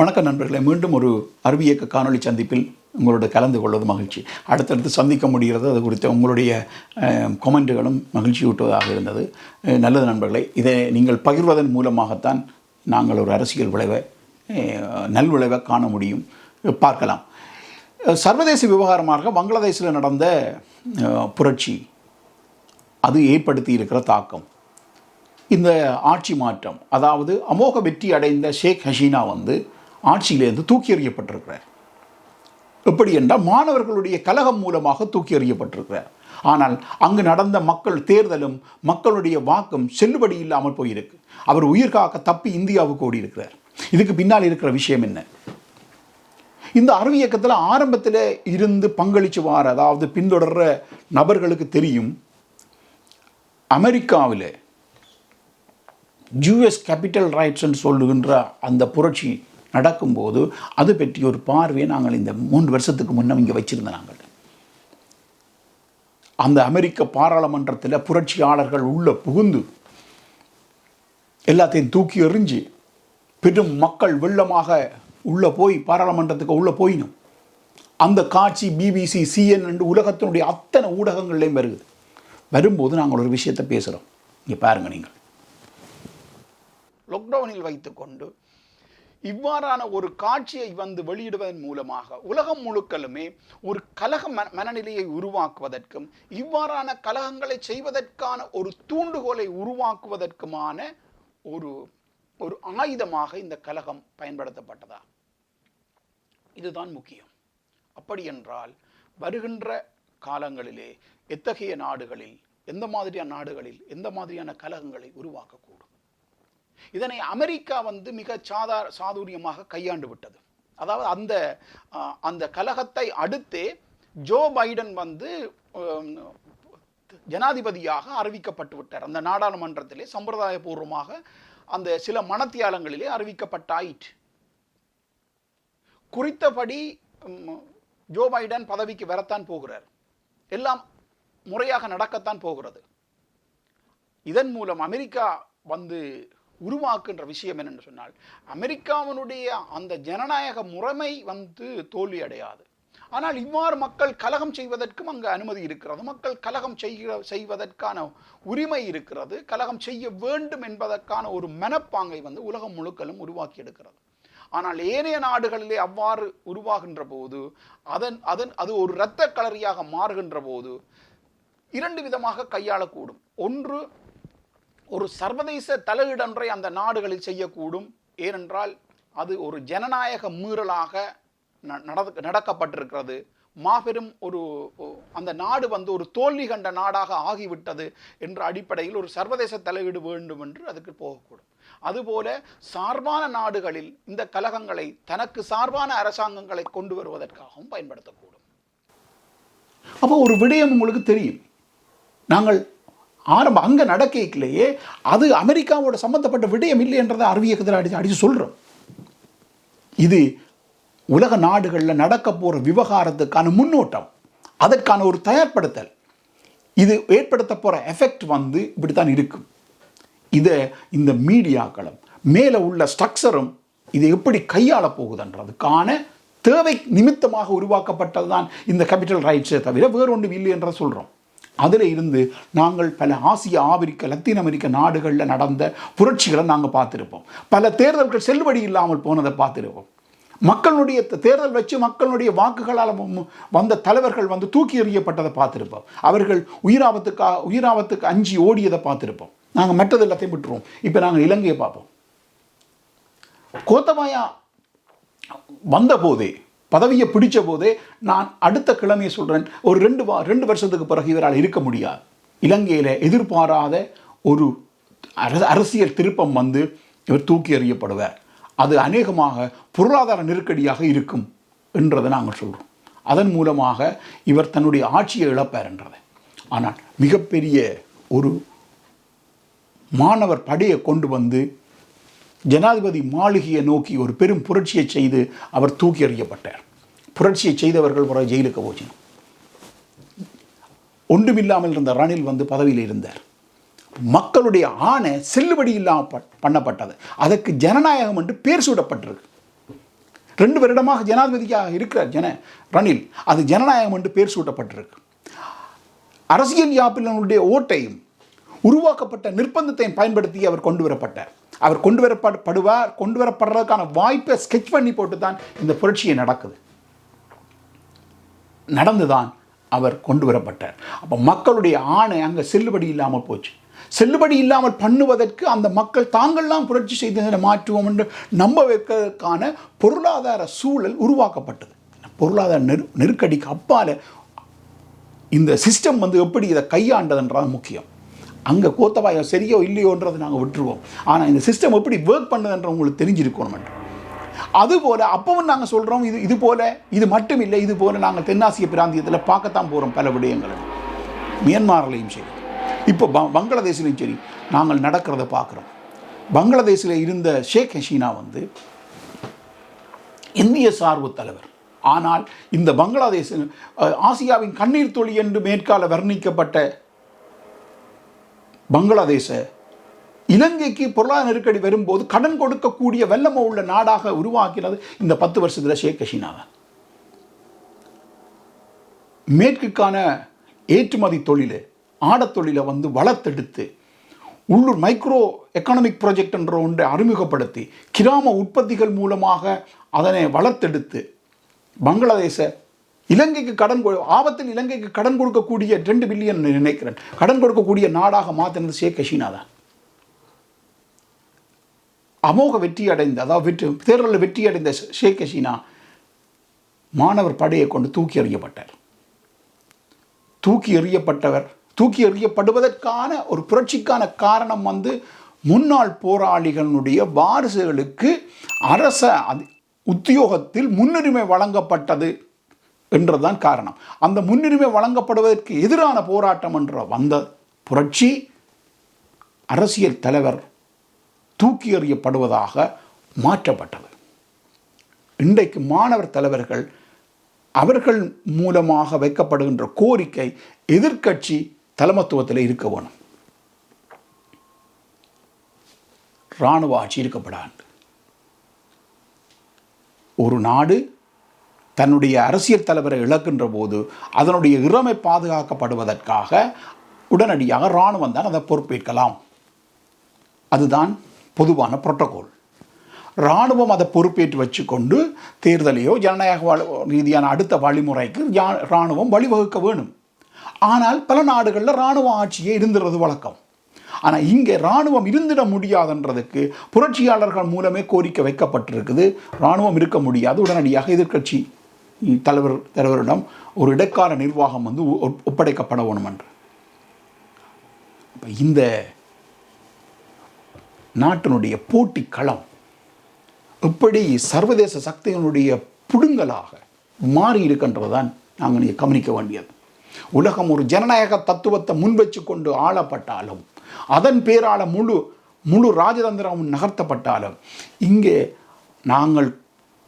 வணக்கம் நண்பர்களே மீண்டும் ஒரு அறிவியக்க காணொளி சந்திப்பில் உங்களோட கலந்து கொள்வது மகிழ்ச்சி. அடுத்தடுத்து சந்திக்க முடிகிறது அது குறித்த உங்களுடைய கொமெண்ட்டுகளும் மகிழ்ச்சி ஊட்டுவதாக இருந்தது நல்லது நண்பர்களே இதை நீங்கள் பகிர்வதன் மூலமாகத்தான் நாங்கள் ஒரு அரசியல் விளைவை நல்விளைவை காண முடியும். பார்க்கலாம். சர்வதேச விவகாரமாக பங்களாதேஷில் நடந்த புரட்சி அது ஏற்படுத்தி இருக்கிற தாக்கம். இந்த ஆட்சி மாற்றம் அதாவது அமோக வெற்றி அடைந்த ஷேக் ஹசீனா வந்து ஆட்சியிலேருந்து தூக்கி எறியப்பட்டிருக்கிறார் எப்படி என்றால் மாணவர்களுடைய கலகம் மூலமாக தூக்கி எறியப்பட்டிருக்கிறார் ஆனால் அங்கு நடந்த மக்கள் தேர்தலும் மக்களுடைய வாக்கும் செல்லுபடி இல்லாமல் போயிருக்கு. அவர் உயிர் காக்க தப்பி இந்தியாவுக்கு ஓடி இருக்கிறார் இதுக்கு பின்னால் இருக்கிற விஷயம் என்ன? இந்த அறிவியக்கத்தில் ஆரம்பத்தில் இருந்து பங்களிச்சு வார அதாவது பின்தொடர்ற நபர்களுக்கு தெரியும் அமெரிக்காவில் ஜூஎஸ் கேபிட்டல் ரைட்ஸ்ன்னு சொல்லுகின்ற அந்த புரட்சி நடக்கும்போது அது பற்றி ஒரு பார்வையை நாங்கள் இந்த மூன்று வருஷத்துக்கு முன்னே இங்கே வச்சுருந்தோம் நாங்கள். அந்த அமெரிக்க பாராளுமன்றத்தில் புரட்சியாளர்கள் உள்ள புகுந்து எல்லாத்தையும் தூக்கி எறிஞ்சு பெரும் மக்கள் வெள்ளமாக உள்ளே போய் பாராளுமன்றத்துக்கு உள்ளே போயினும். அந்த காட்சி பிபிசி சிஎன் உலகத்தினுடைய அத்தனை ஊடகங்கள்லேயும் வருது. வரும்போது நாங்கள் ஒரு விஷயத்தை பேசுகிறோம் இங்கே பாருங்க நீங்கள். லாக்டவுனில் வைத்துக்கொண்டு இவ்வாறான ஒரு காட்சியை வந்து வெளியிடுவதன் மூலமாக உலகம் முழுக்கலுமே ஒரு கலக மன மனநிலையை உருவாக்குவதற்கும் இவ்வாறான கலகங்களை செய்வதற்கான ஒரு தூண்டுகோலை உருவாக்குவதற்குமான ஒரு ஒரு ஆயுதமாக இந்த கலகம் பயன்படுத்தப்பட்டதா? இதுதான் முக்கியம். அப்படி என்றால் வருகின்ற காலங்களிலே எத்தகைய நாடுகளில் எந்த மாதிரியான நாடுகளில் எந்த மாதிரியான கலகங்களை உருவாக்கக்கூடும்? இதனை அமெரிக்கா வந்து மிக சாதா சாதுரியமாக கையாண்டு விட்டது. அதாவது அந்த அஹ், அந்த கலகத்தை அடுத்தே ஜோ பைடன் வந்து ஜனாதிபதியாக அறிவிக்கப்பட்டு விட்டார். அந்த நாடாளுமன்றத்திலே சம்பிரதாயபூர்வமாக அந்த சில மனத்தியாலங்களிலே அறிவிக்கப்பட்டாயிற்று. குறித்தபடி உம், ஜோ பைடன் பதவிக்கு வரத்தான் போகிறார். எல்லாம் முறையாக நடக்கத்தான் போகிறது. இதன் மூலம் அமெரிக்கா வந்து உருவாக்குன்ற விஷயம் என்னென்னு சொன்னால் அமெரிக்காவினுடைய அந்த ஜனநாயக முறைமை வந்து தோல்வி அடையாது. ஆனால் இவ்வாறு மக்கள் கலகம் செய்வதற்கும் அங்கு அனுமதி இருக்கிறது. மக்கள் கலகம் செய்கிற செய்வதற்கான உரிமை இருக்கிறது. கலகம் செய்ய வேண்டும் என்பதற்கான ஒரு மனப்பாங்கை வந்து உலகம் முழுக்கலும் உருவாக்கி எடுக்கிறது. ஆனால் ஏனைய நாடுகளிலே அவ்வாறு உருவாகின்ற போது அதன் அதன் அது ஒரு இரத்த கலரியாக மாறுகின்ற போது இரண்டு விதமாக கையாளக்கூடும். ஒன்று ஒரு சர்வதேச தலையீடொன்றை அந்த நாடுகளில் செய்யக்கூடும். ஏனென்றால் அது ஒரு ஜனநாயக மீறலாக ந- நடக்கப்பட்டிருக்கிறது. மாபெரும் ஒரு அந்த நாடு வந்து ஒரு தோல்வி கண்ட நாடாக ஆகிவிட்டது என்ற அடிப்படையில் ஒரு சர்வதேச தலையீடு வேண்டும் என்று அதுக்கு போகக்கூடும். அதுபோல சார்பான நாடுகளில் இந்த கலகங்களை தனக்கு சார்பான அரசாங்கங்களை கொண்டு வருவதற்காகவும் பயன்படுத்தக்கூடும். அப்போ ஒரு விடயம் உங்களுக்கு தெரியும். நாங்கள் ஆரம்ப அங்கே நடக்கலையே அது அமெரிக்காவோட சம்மந்தப்பட்ட விடயம் இல்லை என்றதை அறிவியக்கத்தில் அடிச்சு அடித்து சொல்கிறோம் இது உலக நாடுகளில் நடக்க போகிற விவகாரத்துக்கான முன்னோட்டம். அதற்கான ஒரு தயார்படுத்தல். இது ஏற்படுத்த போகிற எஃபெக்ட் வந்து இப்படி தான் இருக்கும். இதை இந்த மீடியாக்களும் மேலே உள்ள ஸ்ட்ரக்சரும் இதை எப்படி கையாள போகுதுன்றதுக்கான தேவை நிமித்தமாக உருவாக்கப்பட்டது தான் இந்த கேபிட்டல் ரைட்ஸை தவிர வேறொன்றும் இல்லை என்ற சொல்கிறோம் அதில் இருந்து நாங்கள் பல ஆசிய ஆப்பிரிக்க லத்தீன் அமெரிக்க நாடுகளில் நடந்த புரட்சிகளை நாங்கள் பார்த்துருப்போம். பல தேர்தல்கள் செல்லுபடி இல்லாமல் போனதை பார்த்துருப்போம். மக்களுடைய தேர்தல் வச்சு மக்களுடைய வாக்குகளால் வந்த தலைவர்கள் வந்து தூக்கி எறியப்பட்டதை பார்த்துருப்போம். அவர்கள் உயிராபத்துக்கா உயிராபத்துக்கு அஞ்சு ஓடியதை பார்த்துருப்போம். நாங்கள் மற்றது எல்லாத்தையும் விட்டுருவோம். இப்போ நாங்கள் இலங்கையை பார்ப்போம். கோத்தபாயா வந்தபோதே பதவியை பிடிச்ச போதே நான் அடுத்த கிழமையை சொல்கிறேன் ஒரு ரெண்டு வா ரெண்டு வருஷத்துக்கு பிறகு இவரால் இருக்க முடியாது. இலங்கையில் எதிர்பாராத ஒரு அரசியல் திருப்பம் வந்து இவர் தூக்கி எறியப்படுவார். அது அநேகமாக பொருளாதார நெருக்கடியாக இருக்கும் என்றதை நாங்கள் சொல்கிறோம் அதன் மூலமாக இவர் தன்னுடைய ஆட்சியை இழப்பார் என்றதை. ஆனால் மிகப்பெரிய ஒரு மாணவர் படையை கொண்டு வந்து ஜனாதிபதி மாளிகையை நோக்கி ஒரு பெரும் புரட்சியை செய்து அவர் தூக்கி எறியப்பட்டார். புரட்சியை செய்தவர்கள் பிறகு ஜெயிலுக்கு போச்சினோம். ஒன்றுமில்லாமல் இருந்த ரணில் வந்து பதவியில் இருந்தார். மக்களுடைய ஆணை செல்லுபடி இல்லாமல் ப- பண்ணப்பட்டது. அதற்கு ஜனநாயகம் என்று பேர் சூடப்பட்டிருக்கு ரெண்டு வருடமாக ஜனாதிபதியாக இருக்கிறார் ஜன ரணில் அது ஜனநாயகம் என்று பேர் சூட்டப்பட்டிருக்கு. அரசியல் யாப்பிலனுடைய ஓட்டையும் உருவாக்கப்பட்ட நிர்பந்தத்தையும் பயன்படுத்தி அவர் கொண்டு வரப்பட்டார். அவர் கொண்டு வரப்படுவார் கொண்டு வரப்படுறதுக்கான வாய்ப்பை ஸ்கெச் பண்ணி போட்டு தான் இந்த புரட்சியை நடக்குது. நடந்துதான் அவர் கொண்டு வரப்பட்டார் அப்போ மக்களுடைய ஆணை அங்கே செல்லுபடி இல்லாமல் போச்சு. செல்லுபடி இல்லாமல் பண்ணுவதற்கு அந்த மக்கள் தாங்கள்லாம் புரட்சி செய்ததை மாற்றுவோம் என்று நம்ப வைக்கிறதுக்கான பொருளாதார சூழல் உருவாக்கப்பட்டது. பொருளாதார நெரு நெருக்கடிக்கு அப்பால் இந்த சிஸ்டம் வந்து எப்படி இதை கையாண்டதுன்றது முக்கியம். அங்கே கோத்தபாயம் சரியோ இல்லையோன்றதை நாங்கள் விட்டுருவோம். ஆனால் இந்த சிஸ்டம் எப்படி ஒர்க் பண்ணுதுன்ற உங்களுக்கு தெரிஞ்சிருக்கணும் அதுபோல் அப்பவும் நாங்கள் சொல்கிறோம் இது இது போல் இது மட்டும் இல்லை இது போல் நாங்கள் தென்னாசிய பிராந்தியத்தில் பார்க்கத்தான் போகிறோம் பல விடயங்கள். மியான்மார்லையும் சரி. இப்போ ப பங்களாதேஷ்லையும் சரி நாங்கள் நடக்கிறத பார்க்குறோம். பங்களாதேஷில் இருந்த ஷேக் ஹசீனா வந்து இந்திய சார்பு தலைவர். ஆனால் இந்த பங்களாதேஷ் ஆசியாவின் கண்ணீர் தொழி என்று மேற்கால வர்ணிக்கப்பட்ட பங்களாதேச. இலங்கைக்கு பொருளாதார நெருக்கடி வரும்போது கடன் கொடுக்கக்கூடிய வெள்ளமோ உள்ள நாடாக உருவாக்கினது இந்த பத்து வருஷத்தில் ஷேக் ஹசீனா தான் மேற்குக்கான ஏற்றுமதி தொழில் ஆடத்தொழிலை வந்து வளர்த்தெடுத்து உள்ளூர் மைக்ரோ எக்கனாமிக் ப்ராஜெக்ட் என்ற ஒன்றை அறிமுகப்படுத்தி கிராம உற்பத்திகள் மூலமாக அதனை வளர்த்தெடுத்து பங்களாதேச இலங்கைக்கு கடன் கொடு- ஆபத்தில் இலங்கைக்கு கடன் கொடுக்கக்கூடிய ரெண்டு பில்லியன் நினைக்கிறேன். கடன் கொடுக்கக்கூடிய நாடாக மாற்றினது ஷேக் ஹசீனா தான். அமோக வெற்றி அடைந்த அதாவது வெற்றி தேர்தலில் வெற்றி அடைந்த ஷேக் ஹசீனா மாணவர் படையை கொண்டு தூக்கி எறியப்பட்டார். தூக்கி எறியப்பட்டவர் தூக்கி எறியப்படுவதற்கான ஒரு புரட்சிக்கான காரணம் வந்து முன்னாள் போராளிகளுடைய வாரிசுகளுக்கு அரச உத்தியோகத்தில் முன்னுரிமை வழங்கப்பட்டது. என்றதுதான் காரணம். அந்த முன்னுரிமை வழங்கப்படுவதற்கு எதிரான போராட்டம் என்ற வந்த புரட்சி அரசியல் தலைவர் தூக்கி எறியப்படுவதாக மாற்றப்பட்டது. இன்றைக்கு மாணவர் தலைவர்கள் அவர்கள் மூலமாக வைக்கப்படுகின்ற கோரிக்கை எதிர்க்கட்சி தலைமத்துவத்தில் இருக்க வேணும். இராணுவ ஆட்சி இருக்கப்படாது. ஒரு நாடு தன்னுடைய அரசியல் தலைவரை இழக்கின்ற போது அதனுடைய இறமை பாதுகாக்கப்படுவதற்காக உடனடியாக இராணுவம் தான் அதை பொறுப்பேற்கலாம். அதுதான் பொதுவான புரோட்டோகால். இராணுவம் அதை பொறுப்பேற்று வச்சுக்கொண்டு தேர்தலையோ ஜனநாயக ரீதியான அடுத்த வழிமுறைக்கு இராணுவம் வழிவகுக்க வேணும். ஆனால் பல நாடுகளில் இராணுவ ஆட்சியே இருந்துறது வழக்கம். ஆனால் இங்கே இராணுவம் இருந்திட முடியாதுன்றதுக்கு புரட்சியாளர்கள் மூலமே கோரிக்கை வைக்கப்பட்டிருக்குது. இராணுவம் இருக்க முடியாது. உடனடியாக எதிர்க்கட்சி தலைவர் தலைவரிடம் ஒரு இடைக்கால நிர்வாகம் வந்து ஒப்படைக்கப்பட வேணும் என்று இந்த நாட்டினுடைய போட்டி களம் எப்படி சர்வதேச சக்திகளுடைய புடுங்கலாக மாறி இருக்கின்றதுதான் நாங்கள் இங்கே கவனிக்க வேண்டியது. உலகம் ஒரு ஜனநாயக தத்துவத்தை முன்வச்சு கொண்டு ஆளப்பட்டாலும் அதன் பேரால முழு முழு ராஜதந்திரமும் நகர்த்தப்பட்டாலும் இங்கே நாங்கள்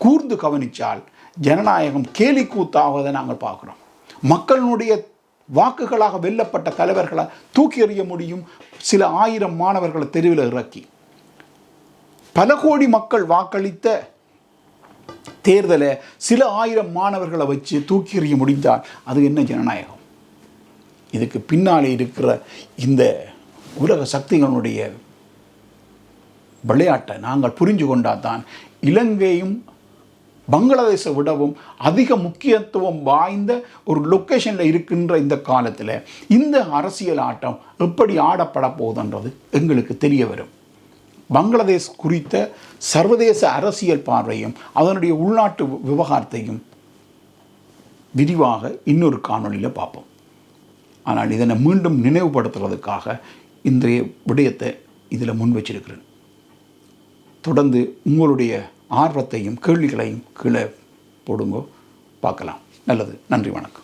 கூர்ந்து கவனித்தால் ஜனநாயகம் கேலி கூத்தாவதை நாங்கள் பார்க்குறோம். மக்களுடைய வாக்குகளாக வெல்லப்பட்ட தலைவர்களை தூக்கி எறிய முடியும். சில ஆயிரம் மாணவர்களை தெருவில் இறக்கி. பல கோடி மக்கள் வாக்களித்த தேர்தலை சில ஆயிரம் மாணவர்களை வச்சு தூக்கி எறிய முடிந்தால் அது என்ன ஜனநாயகம்? இதுக்கு பின்னாலே இருக்கிற இந்த உலக சக்திகளுடைய விளையாட்டை நாங்கள் புரிஞ்சு கொண்டால் தான் இலங்கையும் பங்களாதேஷை விடவும் அதிக முக்கியத்துவம் வாய்ந்த ஒரு லொக்கேஷனில் இருக்கின்ற இந்த காலத்தில் இந்த அரசியல் ஆட்டம் எப்படி ஆடப்பட போகுதுன்றது எங்களுக்கு தெரிய வரும். பங்களாதேஷ் குறித்த சர்வதேச அரசியல் பார்வையும் அதனுடைய உள்நாட்டு விவகாரத்தையும் விரிவாக இன்னொரு காணொளியில் பார்ப்போம். ஆனால் இதனை மீண்டும் நினைவுபடுத்துறதுக்காக இன்றைய விடயத்தை இதில் முன் வச்சிருக்கிறேன். தொடர்ந்து உங்களுடைய ஆர்வத்தையும் கேள்விகளையும் கீழே போடுங்கோ. பார்க்கலாம். நல்லது. நன்றி வணக்கம்.